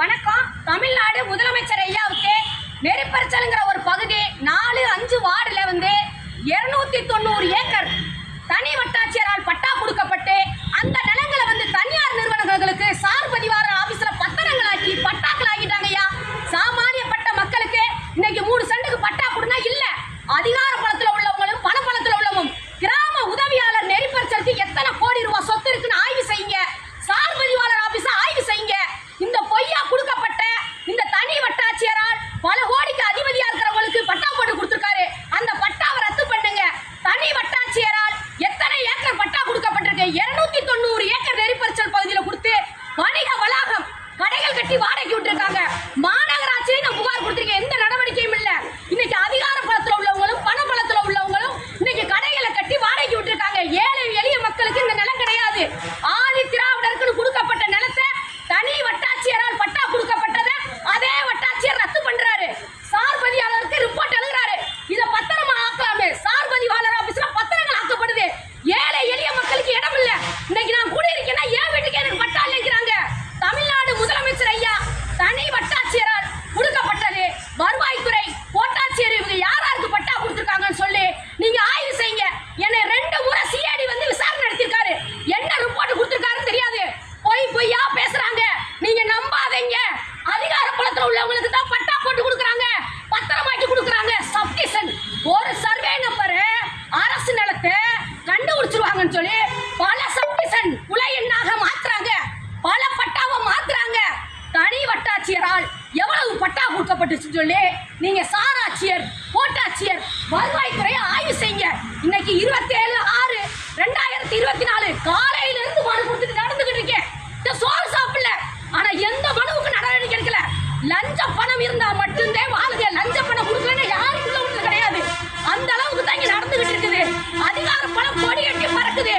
வணக்கம். தமிழ்நாடு முதலமைச்சர் ஐயாவுக்கு நெறிப்பரிச்சலுங்கிற ஒரு பகுதி நாலு அஞ்சு வார்டில் வந்து இருநூத்தி தொண்ணூறு ஏக்கர் தனி வட்டாட்சியரால் பட்டா கொடுக்கப்பட்டு அந்த நிலங்களை வந்து தனியார் நிறுவனங்களுக்கு சார் பதிவார ஆபீஸ்ல பத்திரங்களாக்கி பட்டாக்கள் ஆகிட்டாங்க ஐயா சாமானியப்பட்ட மக்களுக்கு இன்னைக்கு மூணு சென்ட்டுக்கு பட்டா கொடுனா இல்ல அதிகார பலத்துல உள்ளவங்களும் பணப்பலத்துல உள்ளவங்களும் கிராம உதவியாளர் நெறிப்பரிச்சலுக்கு எத்தனை கோடி ரூபாய் சொத்து இருக்குன்னு ஆய்வு செய்யுங்க சார் பதிவாளர் ஆபீஸ ஆய்வு செய்யுங்க இந்த பொய்யா கொடுக்கப்பட்ட இந்த தனி வட்டாட்சியரால் பல கோடிக்கு அதிபதியா இருக்கிறவங்களுக்கு பட்டா போட்டு கொடுத்துருக்காரு அந்த பட்டாவை ரத்து பண்ணுங்க தனி வட்டாட்சியரால் எத்தனை ஏக்கர் பட்டா கொடுக்கப்பட்டிருக்கு இருநூத்தி தொண்ணூறு ஏக்கர் நெறிப்பரிச்சல் பகுதியில் கொடுத்து வணிக வளாகம் கடைகள் கட்டி வாடகைக்கு விட்டுருக்காங்க. மாநகராட்சியை நான் புகார் கொடுத்திருக்கேன் எந்த நடவடிக்கையும் இல்ல. இன்னைக்கு அதிகார பலத்துல உள்ளவங்களும் பண பலத்துல உள்ளவங்களும் இன்னைக்கு கடைகளை கட்டி வாடகைக்கு விட்டுருக்காங்க. ஏழை எளிய மக்களுக்கு இந்த நிலம் கிடையாது. இருக்கிறவங்களுக்கு தான் பட்டா போட்டு கொடுக்குறாங்க பத்திரமாக்கி கொடுக்குறாங்க. சப்டிஷன் ஒரு சர்வே நம்பர் அரசு நிலத்தை கண்டுபிடிச்சிருவாங்கன்னு சொல்லி பல சப்டிஷன் உலை எண்ணாக மாத்துறாங்க. பல பட்டாவை மாத்துறாங்க. தனி வட்டாட்சியரால் எவ்வளவு பட்டா கொடுக்கப்பட்டுச்சுன்னு சொல்லி நீங்க சாராட்சியர் கோட்டாட்சியர் வருவாய்த்துறையை ஆய்வு செய்யுங்க. இன்னைக்கு இருபத்தேழு ஆறு ரெண்டாயிரத்தி இருபத்தி நாலு காலையிலிருந்து பணம் இருந்தா மட்டும்தான் வாழுங்க லஞ்ச பணம் கொடுக்கலன்னு யாருக்குள்ள உள்ள கிடையாது. அந்த அளவுக்கு தான் இங்க நடந்துகிட்டு இருக்குது. அதிகார பணம் கொடி கட்டி பறக்குது